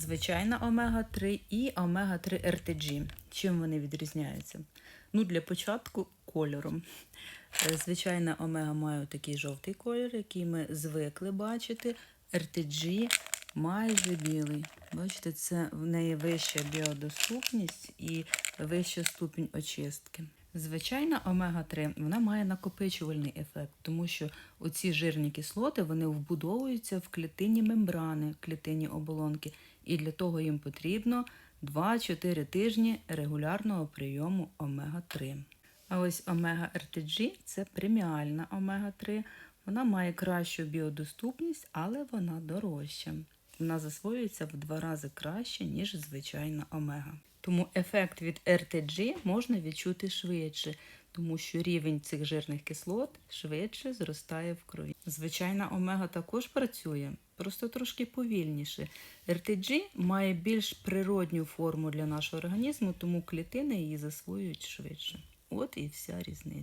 Звичайна омега-3 і омега-3 RTG. Чим вони відрізняються? Ну, для початку кольором. Е, Звичайна омега має такий жовтий колір, який ми звикли бачити. RTG майже білий. Бачите, це в неї вища біодоступність і вища ступінь очистки. Звичайна омега-3 вона має накопичувальний ефект, тому що оці жирні кислоти вони вбудовуються в клітинні мембрани, клітинні оболонки, і для того їм потрібно 2-4 тижні регулярного прийому омега-3. А ось омега-РТГ це преміальна омега-3. Вона має кращу біодоступність, але вона дорожча. Вона засвоюється в два рази краще, ніж звичайна омега. Тому ефект від RTG можна відчути швидше, тому що рівень цих жирних кислот швидше зростає в крові. Звичайна омега також працює, просто трошки повільніше. RTG має більш природню форму для нашого організму, тому клітини її засвоюють швидше. От і вся різниця.